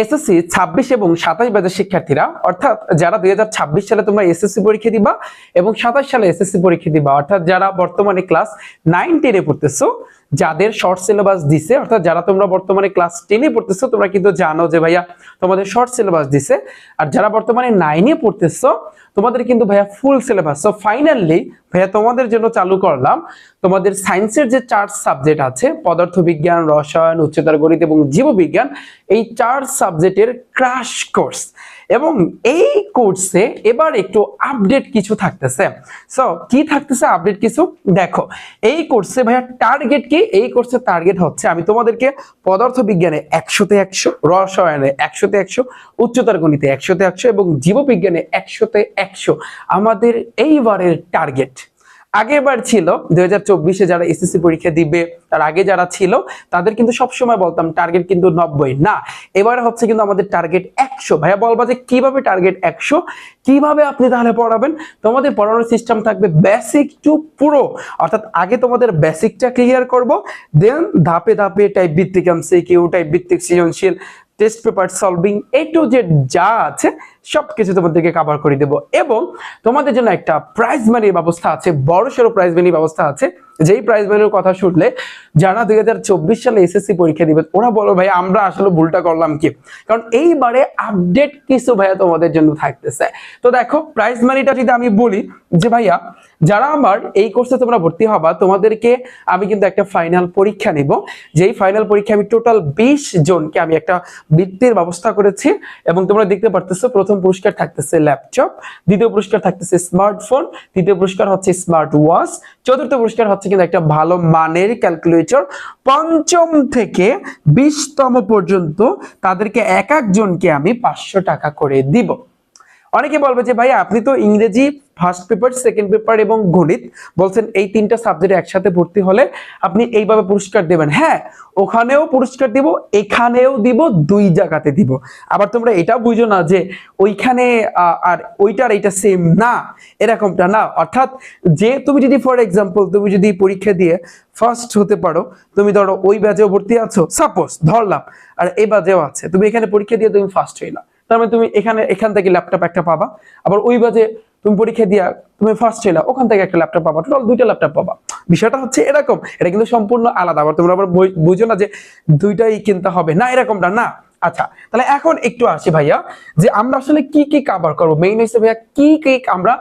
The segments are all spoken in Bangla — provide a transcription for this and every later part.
এসএসসি ছাব্বিশ এবং সাতাশ ব্যাচের শিক্ষার্থীরা, অর্থাৎ যারা দুই হাজার ছাব্বিশ সালে তোমরা এসএসসি পরীক্ষা দিবা এবং সাতাশ সালে এসএসসি পরীক্ষা দিবা, অর্থাৎ যারা বর্তমানে ক্লাস নাইন টেনে পড়তেছো যাদের শর্ট সিলেবাস দিছে, অর্থাৎ যারা তোমরা বর্তমানে ক্লাস টেনে পড়তেছো, তোমরা কিন্তু জানো যে ভাইয়া তোমাদের শর্ট সিলেবাস দিছে। আর যারা বর্তমানে নাইনে পড়তেছো, তোমাদের কিন্তু ভাইয়া ফুল সিলেবাস সো ফাইনালি ভাইয়া তোমাদের জন্য চালু করলাম, তোমাদের সায়েন্সের যে চার সাবজেক্ট আছে, পদার্থবিজ্ঞান, রসায়ন, উচ্চতর গণিত এবং জীববিজ্ঞান, এই চার সাবজেক্টের ক্রাশ কোর্স এবং এই কোর্সে এবার একটু আপডেট কিছু থাকতেছে। সো কি থাকতেছে আপডেট কিছু? দেখো, এই কোর্সে ভাইয়া টার্গেট এই কোর্সের টার্গেট হচ্ছে, আমি তোমাদেরকে পদার্থ বিজ্ঞানে একশোতে একশো, রসায়নে একশোতে একশো, উচ্চতর গণিতে একশোতে একশো এবং জীববিজ্ঞানে একশোতে একশো আমাদের এইবারের টার্গেট আগেরবার ছিল, দুই হাজার যারা এসএসসি পরীক্ষা দিবে, তার আগে যারা ছিল, তাদের কিন্তু সবসময় বলতাম টার্গেট কিন্তু নব্বই। না, এবারে হচ্ছে কিন্তু আমাদের টার্গেট একশো। ভাইয়া, বলবা যে কীভাবে টার্গেট একশো? কীভাবে আপনি তাহলে পড়াবেন? তোমাদের পড়ানোর সিস্টেম থাকবে বেসিক টু পুরো অর্থাৎ আগে তোমাদের বেসিকটা ক্লিয়ার করব দেন ধাপে ধাপে টাইপ ভিত্তিক এমসিকিউ টাইপ ভিত্তিক সৃজনশীল test paper solving A to Z যা আছে সবকিছু তোমাদেরকে কভার করে দেব। এবং তোমাদের জন্য একটা প্রাইজ মানির ব্যবস্থা আছে বড় সড়ো প্রাইজ মানির ব্যবস্থা আছে। যেই প্রাইজ মানির কথা শুনলে, যারা দুই সালে এসএসসি পরীক্ষা দিবে, ওরা বলো, ভাই, আমরা আসলে ভুলটা করলাম কি? কারণ এইবারে আপডেট কিছু ভাইয়া তোমাদের জন্য থাকতেছে। তো দেখো প্রাইজ মানিটা যদি আমি বলি, যে ভাইয়া, যারা আমার এই কোর্সে তোমরা ভর্তি হবা, তোমাদেরকে আমি কিন্তু একটা ফাইনাল পরীক্ষা নিব। যেই ফাইনাল পরীক্ষা আমি টোটাল বিশ জনকে আমি একটা বৃত্তির ব্যবস্থা করেছি। এবং তোমরা দেখতে পারতেছো, প্রথম পুরস্কার থাকতেছে ল্যাপটপ দ্বিতীয় পুরস্কার থাকতেছে স্মার্টফোন তৃতীয় পুরস্কার হচ্ছে স্মার্ট ওয়াচ চতুর্থ পুরস্কার হচ্ছে কিন্তু একটা ভালো মানের ক্যালকুলেটর পঞ্চম থেকে বিশতম পর্যন্ত তাদেরকে এক একজনকে আমি পাঁচশো টাকা করে দিব। অনেকে বলবে যে ভাই আপনি তো ইংরেজি ফার্স্ট পেপার সেকেন্ড পেপার এবং গণিত বলছেন এই তিনটা সাবজেক্ট একসাথে ভর্তি হলে আপনি এইভাবে পুরস্কার দেবেন। হ্যাঁ ওখানেও পুরস্কার দিব, এখানেও দিব, দুই জায়গাতে দিব। আবার তোমরা এটা বুঝো না যে ওইখানে আর ওইটার এইটা সেম না, এরকমটা না। অর্থাৎ যে তুমি যদি ফর এক্সাম্পল তুমি যদি পরীক্ষা দিয়ে ফার্স্ট হতে পারো, তুমি ধরো ওই ব্যাচেও ভর্তি আছো সাপোজ ধরলাম, আর এই ব্যাচেও আছে, তুমি এখানে পরীক্ষা দিয়ে তুমি ফার্স্ট হইলা। তার মানে তুমি এখানে, এখান থেকে ল্যাপটপ একটা পাবা, আবার ওই বাজে তুমি পরীক্ষা দিয়া তুমি ফার্স্ট ছিলা ওখান থেকে একটা ল্যাপটপ পাবা টোটাল দুইটা ল্যাপটপ পাবা। বিষয়টা হচ্ছে এরকম, এটা কিন্তু সম্পূর্ণ আলাদা, আবার তোমরা আবার বুঝো না যে দুইটাই কিনতে হবে। না, এরকমটা না। আচ্ছা তাহলে এখন একটু আসি ভাইয়া, যে আমরা আসলে কি কি কাভার করব? মেইন হচ্ছে ভাইয়া, কি কি আমরা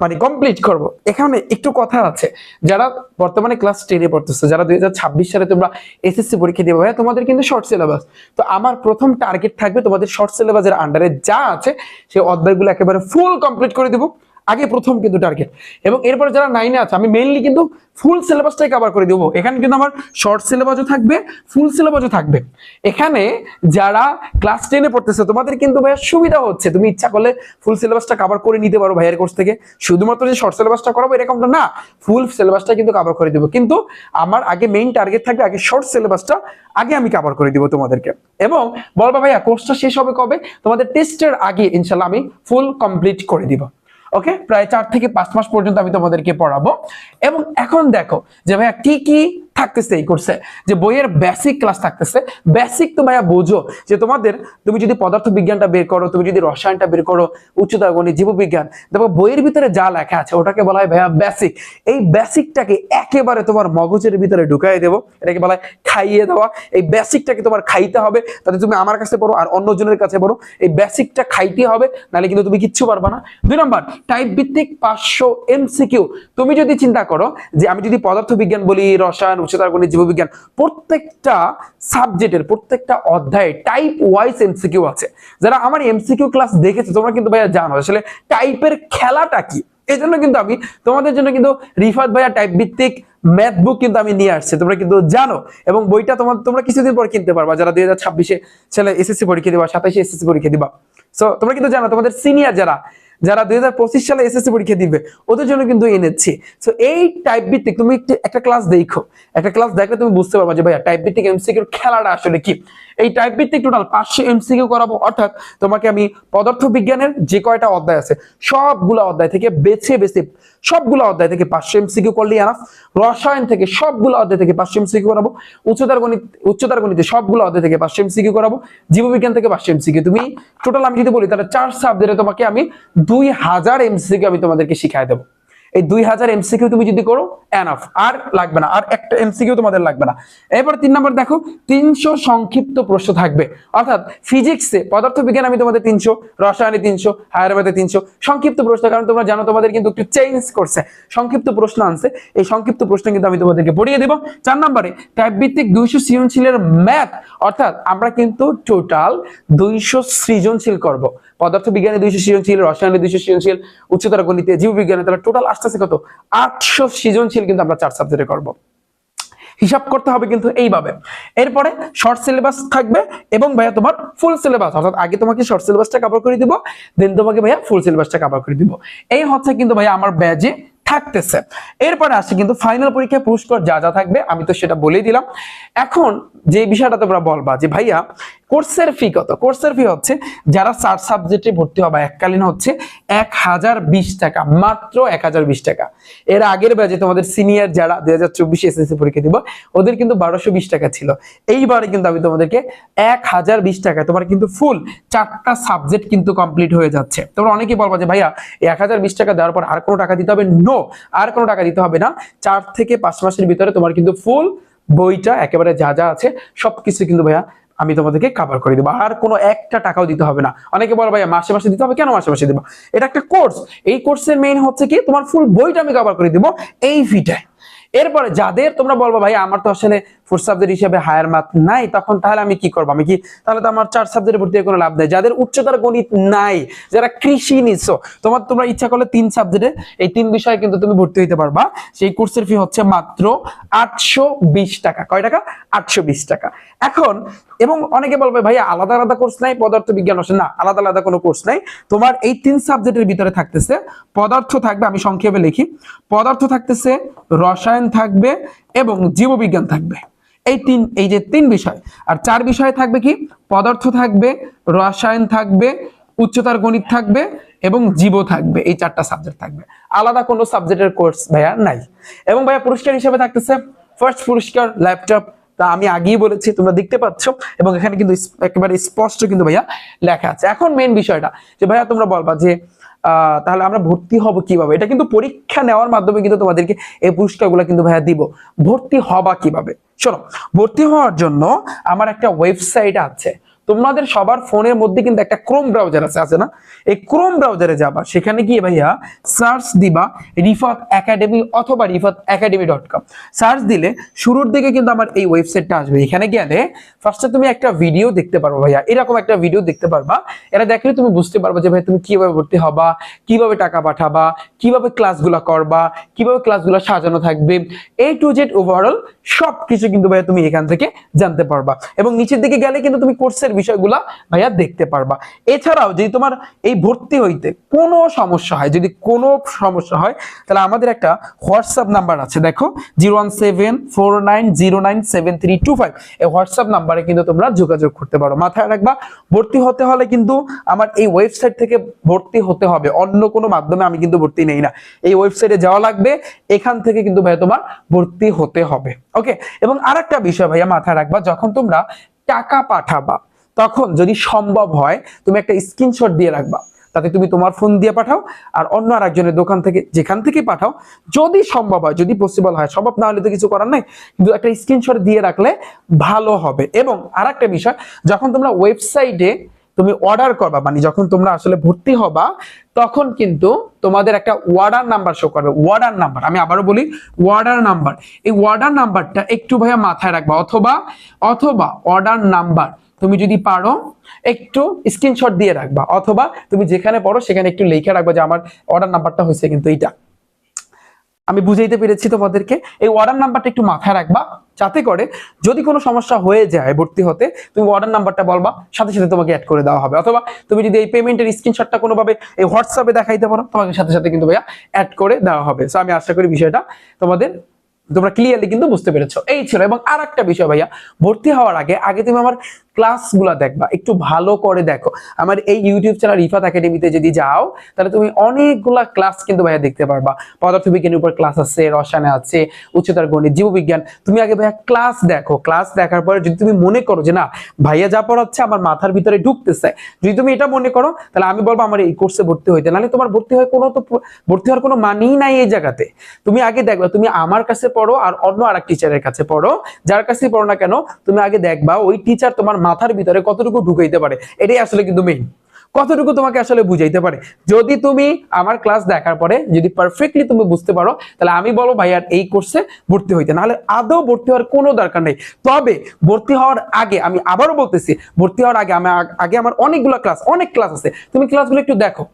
মানে কমপ্লিট করব। এখানে একটু কথা আছে, যারা বর্তমানে ক্লাস টেনে পড়তেছে, যারা দুই হাজার ছাব্বিশ সালে তোমরা এসএসসি পরীক্ষা দিবে, ভাইয়া, তোমাদের কিন্তু শর্ট সিলেবাস তো আমার প্রথম টার্গেট থাকবে তোমাদের শর্ট সিলেবাসের আন্ডারে যা আছে সেই অধ্যায়গুলো একেবারে ফুল কমপ্লিট করে দিব। আগে প্রথম কিন্তু টার্গেট এবং এরপরে যারা নাইনে আছে, আমি মেইনলি কিন্তু ফুল সিলেবাসটাই কভার করে দেবো। এখানে কিন্তু আমার শর্ট সিলেবাসও থাকবে ফুল সিলেবাসও থাকবে। এখানে যারা ক্লাস টেনে পড়তেছে, তোমাদের কিন্তু ভাইয়া সুবিধা হচ্ছে। তুমি ইচ্ছা করলে ফুল সিলেবাসটা কভার করে নিতে পারো ভাইয়ের কোর্স থেকে। শুধুমাত্র যে শর্ট সিলেবাসটা করাবো, এরকমটা না। ফুল সিলেবাসটা কিন্তু কভার করে দেবো। কিন্তু আমার আগে মেইন টার্গেট থাকবে, আগে শর্ট সিলেবাসটা আগে আমি কভার করে দিব তোমাদেরকে। এবং বলবা ভাইয়া কোর্সটা শেষ হবে কবে? তোমাদের টেস্টের আগে, ইনশাল্লাহ আমি ফুল কমপ্লিট করে দিব। ওকে প্রায় চার থেকে পাঁচ মাস পর্যন্ত আমি তোমাদেরকে পড়াবো। এবং এখন দেখো যে ভাইয়া কি কি থাকতেছে এই কোর্সে যে বইয়ের বেসিক ক্লাস থাকতেছে। বেসিক তো ভাইয়া বোঝো যে তোমাদের, তুমি যদি পদার্থ বিজ্ঞানটা বের করো, তুমি যদি রসায়নটা বের করো উচ্চতর গণিত, জীববিজ্ঞান, দেখো বইয়ের ভিতরে যা লেখা আছে, ওটাকে বলা হয় ভাইয়া বেসিক এই বেসিকটাকে একেবারে তোমার মগজের ভিতরে ঢুকাই দেবো। এটাকে বলা হয় খাইয়ে দেওয়া। এই বেসিকটাকে তোমার খাইতে হবে, তাতে তুমি আমার কাছে পড়ো আর অন্যজনের কাছে পড়ো। এই বেসিকটা খাইতে হবে, নাহলে কিন্তু তুমি কিচ্ছু পারবা না। দুই নম্বর টাইপ ভিত্তিক পাঁচশো এমসিকিউ তুমি যদি চিন্তা করো যে আমি যদি পদার্থ বিজ্ঞান বলি, রসায়ন উচ্চতর গণিত জীববিজ্ঞান, প্রত্যেকটা সাবজেক্টের প্রত্যেকটা অধ্যায়ে টাইপ ওয়াইজ এমসিকিউ আছে। যারা আমার এমসিকিউ ক্লাস দেখেছ, তোমরা কিন্তু ভাইয়া জানো আসলে টাইপের খেলাটা কি। এই জন্য কিন্তু আমি, তোমাদের জন্য কিন্তু রিফাত ভাইয়া টাইপ ভিত্তিক ম্যাথ বুক কিন্তু আমি নিয়ে আসছি, তোমরা কিন্তু জানো। এবং বইটা তোমার তোমরা কিছুদিন পর কিনতে পারবা, যারা দুই হাজার ছাব্বিশে ছেলে এসএসসি পরীক্ষা দিবা, সাতাশে এসএসসি পরীক্ষা দিবা। সো তোমরা কিন্তু জানো, তোমাদের সিনিয়র যারা যারা দুই হাজার পঁচিশ সালে এসএসসি পরীক্ষা দিবে, ওদের জন্য কিন্তু এনেছি সো এই টাইপ ভিত্তিক তুমি একটা ক্লাস দেখো। একটা ক্লাস দেখলে তুমি বুঝতে পারবা যে, ভাইয়া টাইপ ভিত্তিক এমসিকিউর খেলাটা আসলে কি? এই টাইপ ভিত্তিক টোটাল পাঁচশো এমসিকিউ করাবো, অর্থাৎ তোমাকে আমি পদার্থ বিজ্ঞানের যে কয়টা অধ্যায় আছে, সবগুলো অধ্যায় থেকে বেছে বেছে সবগুলো অধ্যায় থেকে পাঁচশো এমসিকিউ করলেই আনাফ রসায়ন থেকে সবগুলো অধ্যায় থেকে পাঁচশো এমসিকিউ করাবো। উচ্চতার গণিত উচ্চতার গণিতে সবগুলো অধ্যায় থেকে পাঁচশো এমসিকিউ করাবো। জীববিজ্ঞান থেকে পাঁচশো এমসিকিউ তুমি টোটাল আমি যদি বলি, তাহলে চার সাবজেক্টে তোমাকে আমি দুই হাজার এমসিকিউ আমি তোমাদেরকে শিখাই দেবো। এই দুই হাজার এমসিকিউ তুমি যদি করো এনাফ আর লাগবে না, আর একটা এমসিকিউ তোমাদের লাগবে না। এরপর তিন নম্বর দেখো, তিনশো সংক্ষিপ্ত প্রশ্ন থাকবে। অর্থাৎ ফিজিক্সে পদার্থ বিজ্ঞান আমি তোমাদের তিনশো, রসায়নে তিনশো ম্যাথে তিনশো, সংক্ষিপ্ত প্রশ্ন, কারণ তোমরা জানো তোমাদের কিন্তু একটু চেঞ্জ করছে। সংক্ষিপ্ত প্রশ্ন আনছে, এই সংক্ষিপ্ত প্রশ্ন কিন্তু আমি তোমাদেরকে পড়িয়ে দেবো। চার নম্বরে টাইপ ভিত্তিক দুইশো সৃজনশীলের ম্যাথ অর্থাৎ আমরা কিন্তু টোটাল দুইশো সৃজনশীল করব। পদার্থ বিজ্ঞানে দুইশো সৃজনশীল, রসায়নে দুইশো সৃজনশীল, উচ্চতর গণিতে জীববিজ্ঞানে তাহলে টোটাল আসতেছে কত? আটশো সৃজনশীল কিন্তু আমরা চার সাবজেক্টে করব। হিসাব করতে হবে কিন্তু এইভাবে। এরপরে শর্ট সিলেবাস থাকবে এবং ভাইয়া তোমার ফুল সিলেবাস অর্থাৎ আগে তোমাকে শর্ট সিলেবাসটা কভার করে দিব দেন তোমাকে ভাইয়া ফুল সিলেবাসটা কভার করে দিব। এই হচ্ছে কিন্তু ভাইয়া আমার ব্যাজে থাকতেছে। এরপরে আসছে কিন্তু ফাইনাল পরীক্ষায় পুরস্কার যা যা থাকবে, আমি তো সেটা বলেই দিলাম। এখন যে বিষয়টা তোমরা বলবা যে ভাইয়া কোর্সের ফি কত? কোর্সের ফি হচ্ছে যারা চার সাবজেক্টে ভর্তি হবে, এককালীন হচ্ছে এক হাজার বিশ টাকা, মাত্র এক হাজার বিশ টাকা। এর আগের ব্যাচে তোমাদের সিনিয়র যারা দুই হাজার চব্বিশে এসএসসি পরীক্ষা দিব, ওদের কিন্তু বারোশো বিশ টাকা ছিল। এইবারে কিন্তু আমি তোমাদেরকে এক হাজার বিশ টাকা তোমার কিন্তু ফুল চারটা সাবজেক্ট কিন্তু কমপ্লিট হয়ে যাচ্ছে। তোমরা অনেকেই বলবা যে, ভাইয়া এক হাজার বিশ টাকা দেওয়ার পর আর কোনো টাকা দিতে হবে? নো আর কোনো টাকা দিতে হবে না। চার থেকে পাঁচ মাসের ভিতরে তোমার কিন্তু ফুল বইটা, একেবারে যা যা আছে, সবকিছু কিন্তু ভাইয়া আমি তোমাদেরকে কাভার করে দেবো। আর কোনো একটা টাকাও দিতে হবে না। অনেকে বলো, ভাইয়া, মাসে মাসে দিতে হবে কেন মাসে মাসে দেবো? এটা একটা কোর্স এই কোর্সের মেইন হচ্ছে কি, তোমার ফুল বইটা আমি কভার করে দেবো এই ফিটায় এরপরে যাদের তোমরা বলব, ভাই, আমার তো আসলে ফোর সাবজেক্ট হিসেবে হায়ার ম্যাথ নাই, তখন তাহলে আমি কি করব? আমি কি তাহলে তো আমার চার সাবজেক্টে ভর্তি কোনো লাভ নেই। যাদের উচ্চতর গণিত নাই, যারা কৃষি নিচ্ছ, তোমার তোমরা ইচ্ছা করলে তিন সাবজেক্টে এই তিন বিষয়ে কিন্তু তুমি ভর্তি হইতে পারবা। সেই কোর্সের ফি হচ্ছে মাত্র আটশো বিশ টাকা। কয় টাকা? আটশো বিশ টাকা। এখন, এবং অনেকে বলবে, ভাই, আলাদা আলাদা কোর্স নাই, পদার্থ বিজ্ঞান না, আলাদা আলাদা কোনো কোর্স নাই। তোমার এই তিন সাবজেক্টের ভিতরে থাকতেছে, পদার্থ থাকবে, আমি সংক্ষেপে লিখি, পদার্থ থাকতেছে রসায়ন থাকবে এবং জীববিজ্ঞান থাকবে। এই তিন এই যে তিন বিষয়, আর চার বিষয় থাকবে কি? পদার্থ থাকবে, রসায়ন থাকবে, উচ্চতার গণিত থাকবে এবং জীব থাকবে। এই চারটা সাবজেক্ট থাকবে। আলাদা কোনো সাবজেক্টের কোর্স ভাইয়া নাই। এবং ভাইয়া পুরস্কার হিসেবে থাকতেছে ফার্স্ট পুরস্কার ল্যাপটপ তা আমি আগেই বলেছি, তোমরা দেখতে পাচ্ছ। এবং এখানে কিন্তু একেবারে স্পষ্ট কিন্তু ভাইয়া লেখা আছে। এখন মেন বিষয়টা, যে ভাইয়া তোমরা বলবা যে তাহলে আমরা ভর্তি হব কীভাবে? এটা কিন্তু পরীক্ষা নেওয়ার মাধ্যমে কিন্তু তোমাদেরকে এই পুরস্কারগুলো কিন্তু ভাইয়া দিব। ভর্তি হবা কীভাবে? চলো ভর্তি হওয়ার জন্য আমার একটা ওয়েবসাইট আছে। তোমাদের সবার ফোনের মধ্যে কিন্তু একটা ক্রোম ব্রাউজার আছে আছে না? এই ক্রোম ব্রাউজারে যাবা, সেখানে গিয়ে ভাইয়া সার্চ দিবা রিফাত একাডেমি অথবা Rifat academy dot com search দিলে শুরুর দিকে কিন্তু আমার এই ওয়েবসাইটটা আসবে। এখানে গেলে ফার্স্টে তুমি একটা ভিডিও দেখতে পারব ভাইয়া। এরকম একটা ভিডিও দেখতে পারবা। এটা দেখলে তুমি বুঝতে পারবা যে ভাই তুমি কীভাবে ভর্তি হবা, কীভাবে টাকা পাঠাবা, কীভাবে ক্লাসগুলো করবা, কীভাবে ক্লাসগুলো সাজানো থাকবে। এ টু জেড ওভারঅল সব কিছু কিন্তু ভাইয়া তুমি এখান থেকে জানতে পারবা। এবং নিচের দিকে গেলে কিন্তু তুমি কোর্সের বিষয়গুলো ভাইয়া দেখতে পারবা। এছাড়াও যদি তোমার এই ভর্তি হইতে কোনো সমস্যা হয়, যদি কোনো সমস্যা হয়, তাহলে আমাদের একটা হোয়াটসঅ্যাপ নাম্বার আছে। দেখো, zero one seven four nine zero nine seven three two five. এই হোয়াটসঅ্যাপ নাম্বারে কিন্তু তোমরা যোগাযোগ করতে পারো। মাথায় রাখবা, ভর্তি হতে হলে কিন্তু আমার এই ওয়েবসাইট থেকে ভর্তি হতে হবে। অন্য কোনো মাধ্যমে আমি কিন্তু ভর্তি নেই না। এই ওয়েবসাইটে যাওয়া লাগবে, এখান থেকে কিন্তু ভাইয়া তোমার ভর্তি হতে হবে। ওকে? এবং আর একটা বিষয় ভাইয়া মাথায় রাখবা, যখন তোমরা টাকা পাঠাবা তখন যদি সম্ভব হয়, তুমি একটা স্ক্রিনশট দিয়ে রাখবা। তাতে তুমি তোমার ফোন দিয়ে পাঠাও আর অন্য আর একজনের দোকান থেকে, যেখান থেকে পাঠাও, যদি সম্ভব হয়, যদি পসিবল হয়, সম্ভব না হলে তো কিছু করার নাই, কিন্তু একটা স্ক্রিনশট দিয়ে রাখলে ভালো হবে। এবং আর একটা বিষয়, যখন তোমরা ওয়েবসাইটে তুমি অর্ডার করবা মানে যখন তোমরা আসলে ভর্তি হবা, তখন কিন্তু তোমাদের একটা ওয়ার্ডার নাম্বার শো করবে। ওয়ার্ডার নাম্বার আমি আবারও বলি ওয়ার্ডার নাম্বার এই ওয়ার্ডার নাম্বারটা একটু ভাইয়া মাথায় রাখবা, অথবা অথবা অর্ডার নাম্বার তুমি যদি পারো, একটু স্ক্রিনশট দিয়ে রাখবা। অথবা তুমি যেখানে পড়ো, সেখানে একটু লিখে রাখবা যে আমার অর্ডার নাম্বারটা হয়েছে কিন্তু এইটা। আমি বুঝাইতে পেরেছি তোমাদেরকে। এই অর্ডার নাম্বারটা একটু মাথায় রাখবা, যাতে করে যদি কোনো সমস্যা হয়ে যায় ভর্তি হতে, তুমি অর্ডার নাম্বারটা বলবা, সাথে সাথে তোমাকে অ্যাড করে দেওয়া হবে। অথবা তুমি যদি এই পেমেন্টের স্ক্রিনশটটা কোনোভাবে এই হোয়াটসঅ্যাপে দেখাইতে পারো, তোমাকে সাথে সাথে কিন্তু ভাইয়া অ্যাড করে দেওয়া হবে। সো আমি আশা করি বিষয়টা তোমাদের, তোমরা ক্লিয়ারলি কিন্তু বুঝতে পেরেছ। এই ছিল এবং আর একটা বিষয় ভাইয়া, ভর্তি হওয়ার আগে আগে তুমি আমার ক্লাসগুলো দেখবা, একটু ভালো করে দেখো। আমার এই ইউটিউব চ্যানেল রিফাত একাডেমিতে যদি যাও, তাহলে তুমি অনেকগুলা ক্লাস কিন্তু ভাইয়া দেখতে পারবা। পদার্থবিজ্ঞানের উপর ক্লাস আছে, রসায়নে আছে, উচ্চতর গণিত, জীববিজ্ঞান। তুমি আগে ভাইয়া ক্লাস দেখো। ক্লাস দেখার পরে যদি তুমি মনে করো যে, না, ভাইয়া যা পড়াচ্ছে আমার মাথার ভিতরে ঢুকতেছে। যদি তুমি এটা মনে করো, তাহলে আমি বলব আমার এই কোর্সে ভর্তি হইতে। নাহলে তোমার ভর্তি হয় কোনো তো ভর্তি হওয়ার কোনো মানেই নাই এই জায়গাতে। তুমি আগে দেখবা, তুমি আমার কাছে পড়ো আর অন্য আরেক টিচারের কাছে পড়ো। যার কাছে পড়ো না কেন, তুমি আগে দেখবা, ওই টিচার তোমার মাথার ভিতরে কতটুকু ঢুকাইতে পারে? এটাই আসলে কিন্তু মেইন কতটুকু তোমাকে আসলে বুঝাইতে পারে? যদি তুমি আমার ক্লাস দেখার পরে যদি পারফেক্টলি তুমি বুঝতে পারো, তাহলে আমি বলো ভাই আর এই কোর্সে ভর্তি হইতে। নাহলে আদৌ ভর্তি হওয়ার কোনো দরকার নেই। তবে ভর্তি হওয়ার আগে আমি আবারও বলতেছি, ভর্তি হওয়ার আগে আমি আগ- আমার অনেকগুলো ক্লাস অনেক ক্লাস আছে। তুমি ক্লাসগুলো একটু দেখো।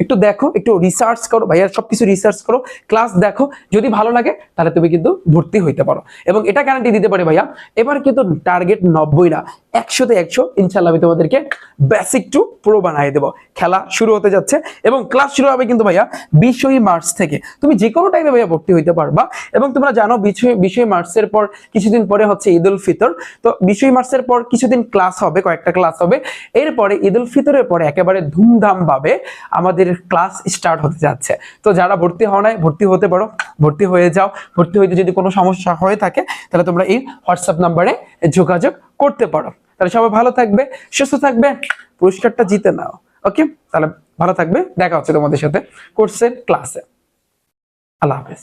একটু দেখো, একটু রিসার্চ করো ভাইয়া সবকিছু রিসার্চ করো। ক্লাস দেখো, যদি ভালো লাগে, তাহলে তুমি কিন্তু ভর্তি হইতে পারো। এবং এটা গ্যারান্টি দিতে পারে ভাইয়া, এবার কিন্তু টার্গেট নব্বই না। একশোতে একশো ইনশাল্লাহ আমি তোমাদেরকে বেসিক টু প্রো বানিয়ে দেবো। খেলা শুরু হতে যাচ্ছে এবং ক্লাস শুরু হবে কিন্তু ভাইয়া বিশই মার্চ থেকে। তুমি যে কোনো টাইমে ভাইয়া ভর্তি হইতে পারবা এবং তোমরা জানো বিশই মার্চের পর কিছুদিন পরে হচ্ছে ঈদ উল ফিতর। তো বিশই মার্চের পর কিছুদিন ক্লাস হবে, কয়েকটা ক্লাস হবে। এরপরে ঈদ উল ফিতরের পরে একেবারে ধুমধাম ভাবে আমাদের ক্লাস স্টার্ট হতে যাচ্ছে। তো যারা ভর্তি হও নাই, ভর্তি হতে পারো, ভর্তি হয়ে যাও। ভর্তি হইতে যদি কোনো সমস্যা হয়ে থাকে, তাহলে তোমরা এই হোয়াটসঅ্যাপ নাম্বারে যোগাযোগ করতে পারো। তাহলে সবাই ভালো থাকবে, সুস্থ থাকবে, পুরস্কারটা জিতে নাও ওকে তাহলে ভালো থাকবে, দেখা হচ্ছে তোমাদের সাথে কোর্সের ক্লাসে আল্লাহ হাফেজ।